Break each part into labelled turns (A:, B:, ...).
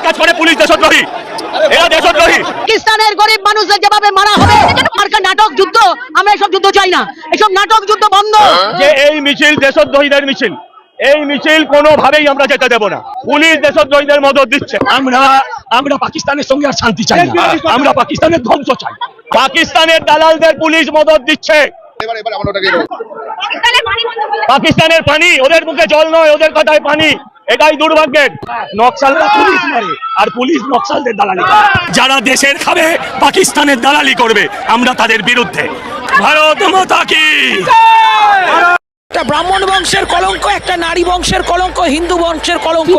A: দেশদ্রোহী। এরা দেশদ্রোহী।
B: পাকিস্তানের গরিব মানুষদের যেভাবে মারা হবে নাটক যুদ্ধ আমরা এসব যুদ্ধ চাই না। এসব নাটক যুদ্ধ বন্ধ।
A: যে এই মিছিল দেশদ্রোহীদের মিছিল এই মিছিল কোনোভাবেই আমরা যেতে দেব না। পুলিশ দেশদ্রোহীদের মদত দিচ্ছে।
C: আমরা আমরা পাকিস্তানের সঙ্গে আর শান্তি চাই না। আমরা পাকিস্তানের ধ্বংস চাই।
A: পাকিস্তানের দালালদের পুলিশ মদত দিচ্ছে।
D: এবার এবার আমরা ওটাকে
A: পাকিস্তানের পানি ওদের মুখে জল নয় ওদের কথায় পানি। এটাই দুর্ভাগ্যের।
C: নকশালরা পুলিশ মারে, আর পুলিশ নকশালদের দালালি যারা দেশের খাবে, পাকিস্তানের দালালি করবে, আমরা তাদের বিরুদ্ধে। ভারত মাতা কি?
E: ব্রাহ্মণ বংশের কলঙ্ক একটা নারী বংশের কলঙ্ক হিন্দু বংশের কলঙ্ক।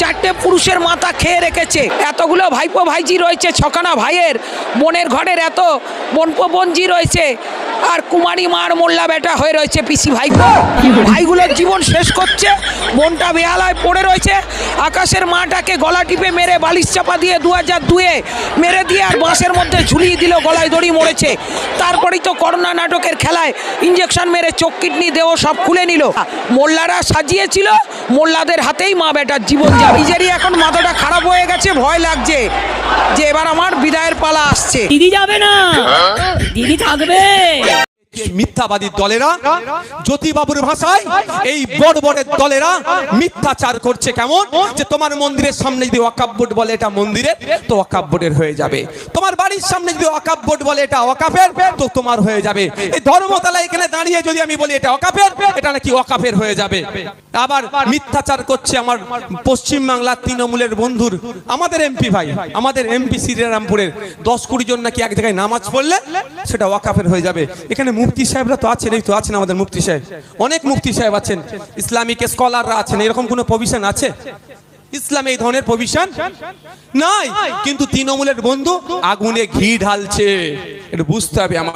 E: চারটে পুরুষের মাথা খেয়ে রেখেছে। এতগুলো ভাইপো ভাইজি রয়েছে ছখানা ভাইয়ের বোনের ঘরের এত বোনপো বোনজি রয়েছে। আর কুমারী মার মোল্লা বেটা হয়ে রয়েছে পিসি ভাইপো। ভাইগুলোর জীবন শেষ করছে বোনটা বেহালায় পড়ে রয়েছে। আকাশের মাটাকে গলা টিপে মেরে বালিশ চাপা দিয়ে দু হাজার দুয়ে মেরে দিয়ে আর বাঁশের মধ্যে ঝুলিয়ে দিল গলায় দড়ি মরেছে। তারপরেই তো করোনা নাটকের খেলায় ইঞ্জেকশন মেরে চোখ কিডনি দেহ সব খুলে নিল। মোল্লারা সাজিয়েছিল মোল্লাদের হাতেই মা বেটার জীবন যাবে। নিজেরই এখন মাথাটা খারাপ হয়ে গেছে ভয় লাগছে যে এবার আমার বিদায়ের পালা আসছে।
F: দিদি যাবে না। দিদি থাকবে।
G: মিথ্যাবাদী দলেরা, জ্যোতিবাবুর ভাষায় এই বড় বড় দলেরা মিথ্যাচার করছে কেমন? যে তোমার মন্দিরের সামনে যদি ওয়াকাব বলে এটা মন্দিরের, তো ওয়াকাব হয়ে যাবে। তোমার বাড়ির সামনে যদি ওয়াকাব বলে এটা ওয়াকাফের, তো তোমার হয়ে যাবে। এই ধর্মতলা এখানে দাঁড়িয়ে যদি আমি বলি এটা ওয়াকাফের, এটা নাকি ওয়াকাফের হয়ে যাবে। আবার মিথ্যাচার করছে আমার পশ্চিম বাংলার তৃণমূলের বন্ধুর, আমাদের এমপি ভাই, আমাদের এমপি শ্রীরামপুরের দশ কুড়ি জন নাকি এক জায়গায় নামাজ পড়লে সেটা ওয়াকাফের হয়ে যাবে। এখানে মুফতি সাহেবরা তো আছেন এই তো, আছেন আমাদের মুফতি সাহেব। অনেক মুক্তি সাহেব আছেন। ইসলামিক স্কলাররা আছেন, এরকম কোনো প্রভিশন আছে? ইসলাম এই ধরনের প্রভিশন নাই। কিন্তু তৃণমূলের বন্ধু আগুনে ঘি ঢালছে। এটা বুঝতে হবে আমার